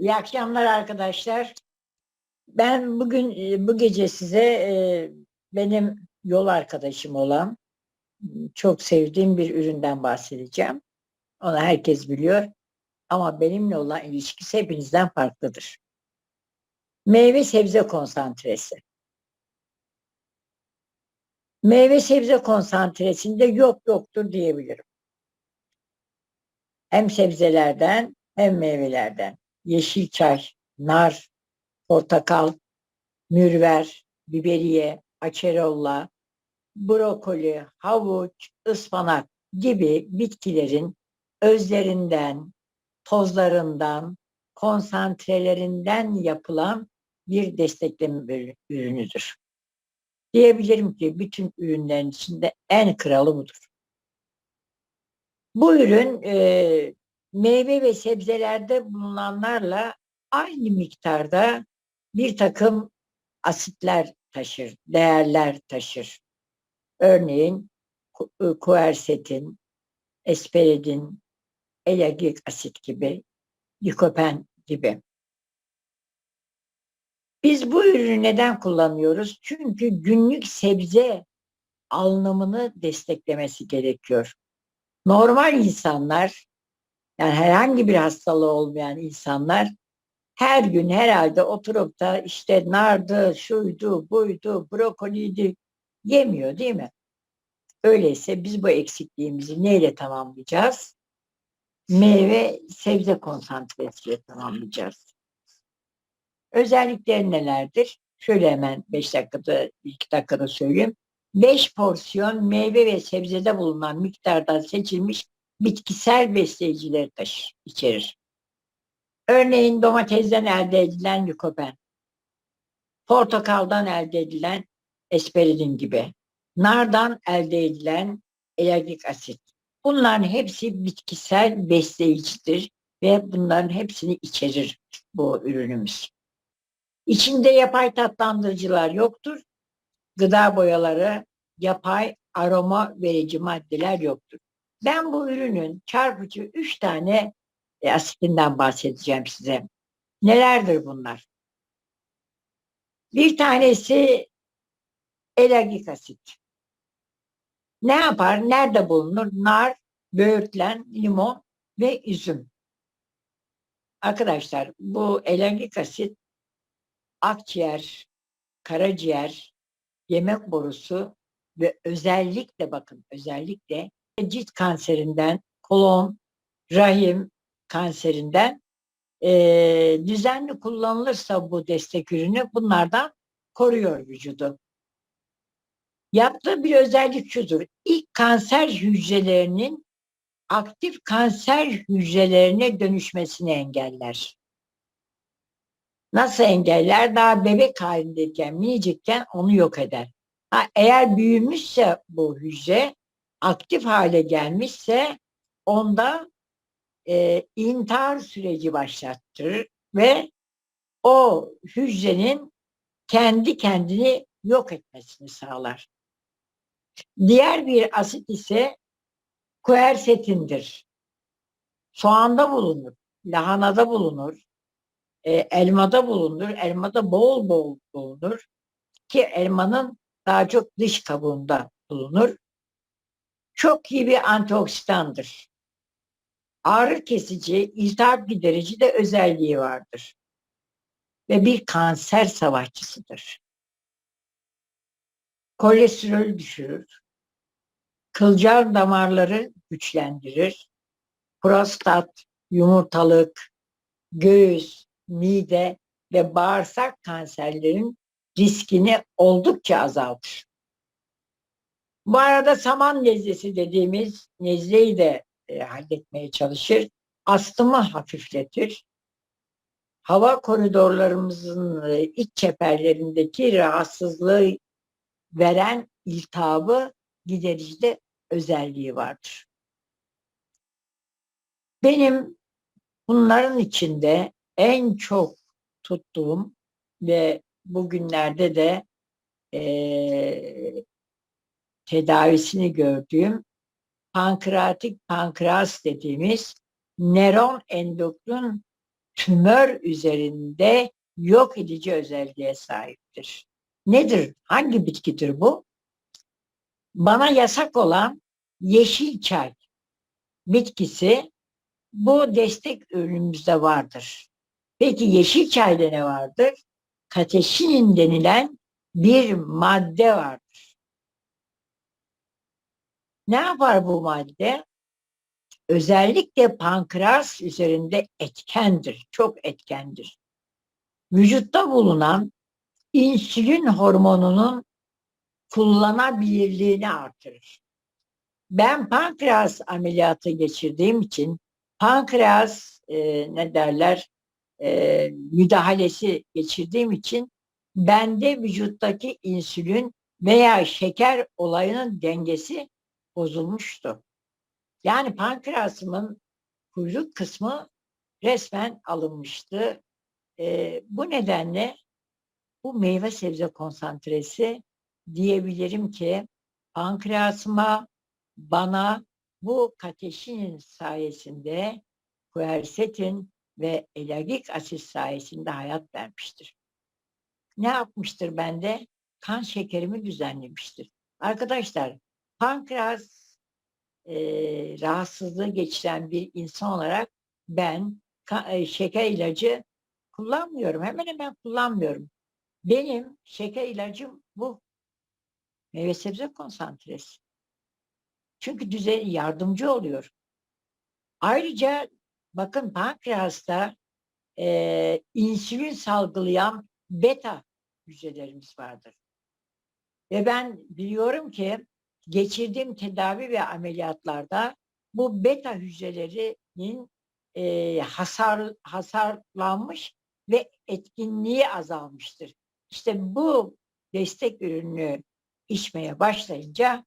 İyi akşamlar arkadaşlar. Ben bugün e, bu gece size e, benim yol arkadaşım olan çok sevdiğim bir üründen bahsedeceğim. Onu herkes biliyor. Ama benimle olan ilişkisi hepinizden farklıdır. Meyve sebze konsantresi. Meyve sebze konsantresinde yok yoktur diyebilirim. Hem sebzelerden hem meyvelerden. Yeşil çay, nar, portakal, mürver, biberiye, açerolla, brokoli, havuç, ıspanak gibi bitkilerin özlerinden, tozlarından, konsantrelerinden yapılan bir destekleme ürünüdür. Diyebilirim ki bütün ürünlerin içinde en kralı budur. Bu ürün e, meyve ve sebzelerde bulunanlarla aynı miktarda bir takım asitler taşır, değerler taşır. Örneğin kuersetin, esperidin, elagik asit gibi, likopen gibi. Biz bu ürünü neden kullanıyoruz? Çünkü günlük sebze alınımını desteklemesi gerekiyor. Normal insanlar, yani herhangi bir hastalığı olmayan insanlar her gün herhalde oturup da işte nardı, şuydu, buydu, brokoliydi yemiyor değil mi? Öyleyse biz bu eksikliğimizi neyle tamamlayacağız? Meyve sebze konsantresiyle tamamlayacağız. Özellikleri nelerdir? Şöyle hemen 5 dakikada, 2 dakikada söyleyeyim. 5 porsiyon meyve ve sebzede bulunan miktardan seçilmiş bitkisel besleyicileri taşır, içerir. Örneğin domatesden elde edilen likopen, portakaldan elde edilen esperidin gibi, nardan elde edilen elagik asit. Bunların hepsi bitkisel besleyicidir ve bunların hepsini içerir bu ürünümüz. İçinde yapay tatlandırıcılar yoktur. Gıda boyaları, yapay aroma verici maddeler yoktur. Ben bu ürünün çarpıcı üç tane e, asitinden bahsedeceğim size. Nelerdir bunlar? Bir tanesi elagik asit. Ne yapar? Nerede bulunur? Nar, böğürtlen, limon ve üzüm. Arkadaşlar bu elagik asit akciğer, karaciğer, yemek borusu ve özellikle bakın özellikle cilt kanserinden, kolon, rahim kanserinden e, düzenli kullanılırsa bu destek ürünü bunlardan koruyor vücudu. Yaptığı bir özellik şudur. İlk kanser hücrelerinin aktif kanser hücrelerine dönüşmesini engeller. Nasıl engeller? Daha bebek halindeyken, minicikken onu yok eder. Ha, eğer büyümüşse bu hücre, aktif hale gelmişse onda e, intihar süreci başlattırır ve o hücrenin kendi kendini yok etmesini sağlar. Diğer bir asit ise kuersetindir. Soğanda bulunur, lahanada bulunur, e, elmada bulunur. Elmada bol bol bulunur ki elmanın daha çok dış kabuğunda bulunur. Çok iyi bir antioksidandır. Ağrı kesici, iltihap giderici de özelliği vardır. Ve bir kanser savaşçısıdır. Kolesterol düşürür. Kılcal damarları güçlendirir. Prostat, yumurtalık, göğüs, mide ve bağırsak kanserlerin riskini oldukça azaltır. Bu arada saman nezlesi dediğimiz nezleyi de e, halletmeye çalışır. Astımı hafifletir. Hava koridorlarımızın e, iç çeperlerindeki rahatsızlığı veren iltihabı gidericide özelliği vardır. Benim bunların içinde en çok tuttuğum ve bugünlerde de e, tedavisini gördüğüm pankreatik pankreas dediğimiz nöron endokrin tümör üzerinde yok edici özelliğe sahiptir. Nedir? Hangi bitkidir bu? Bana yasak olan yeşil çay bitkisi bu destek ürünümüzde vardır. Peki yeşil çayda ne vardır? Kateşinin denilen bir madde vardır. Ne yapar bu madde? Özellikle pankreas üzerinde etkendir, çok etkendir. Vücutta bulunan insülin hormonunun kullanabilirliğini artırır. Ben pankreas ameliyatı geçirdiğim için pankreas e, ne derler e, müdahalesi geçirdiğim için bende vücuttaki insülin veya şeker olayının dengesi bozulmuştu. Yani pankreasımın kuyruk kısmı resmen alınmıştı. E, bu nedenle bu meyve sebze konsantresi diyebilirim ki pankreasıma bana bu kateşinin sayesinde quercetin ve elergik asit sayesinde hayat vermiştir. Ne yapmıştır bende? Kan şekerimi düzenlemiştir. Arkadaşlar pankreas e, rahatsızlığı geçiren bir insan olarak ben e, şeker ilacı kullanmıyorum. Hemen hemen kullanmıyorum. Benim şeker ilacım bu. Meyve sebze konsantresi. Çünkü düzen yardımcı oluyor. Ayrıca bakın pankreasta e, insülin salgılayan beta hücrelerimiz vardır. Ve ben biliyorum ki geçirdiğim tedavi ve ameliyatlarda bu beta hücrelerinin e, hasar hasarlanmış ve etkinliği azalmıştır. İşte bu destek ürünü içmeye başlayınca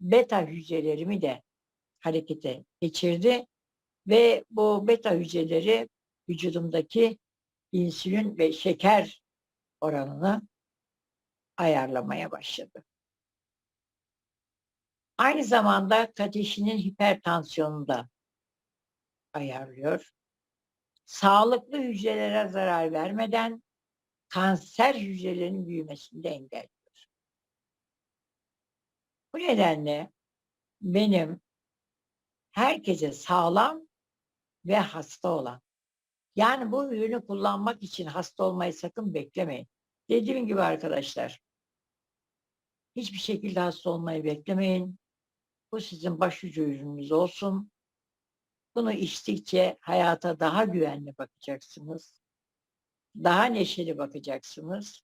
beta hücrelerimi de harekete geçirdi ve bu beta hücreleri vücudumdaki insülin ve şeker oranını ayarlamaya başladı. Aynı zamanda kateşinin hipertansiyonunu da ayarlıyor. Sağlıklı hücrelere zarar vermeden kanser hücrelerinin büyümesini de engelliyor. Bu nedenle benim herkese sağlam ve hasta olan yani bu ürünü kullanmak için hasta olmayı sakın beklemeyin. Dediğim gibi arkadaşlar hiçbir şekilde hasta olmayı beklemeyin. Bu sizin başucu ürününüz olsun. Bunu içtikçe hayata daha güvenli bakacaksınız. Daha neşeli bakacaksınız.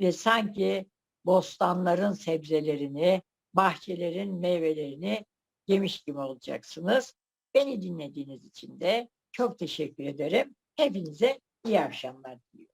Ve sanki bostanların sebzelerini, bahçelerin meyvelerini yemiş gibi olacaksınız. Beni dinlediğiniz için de çok teşekkür ederim. Hepinize iyi akşamlar diliyorum.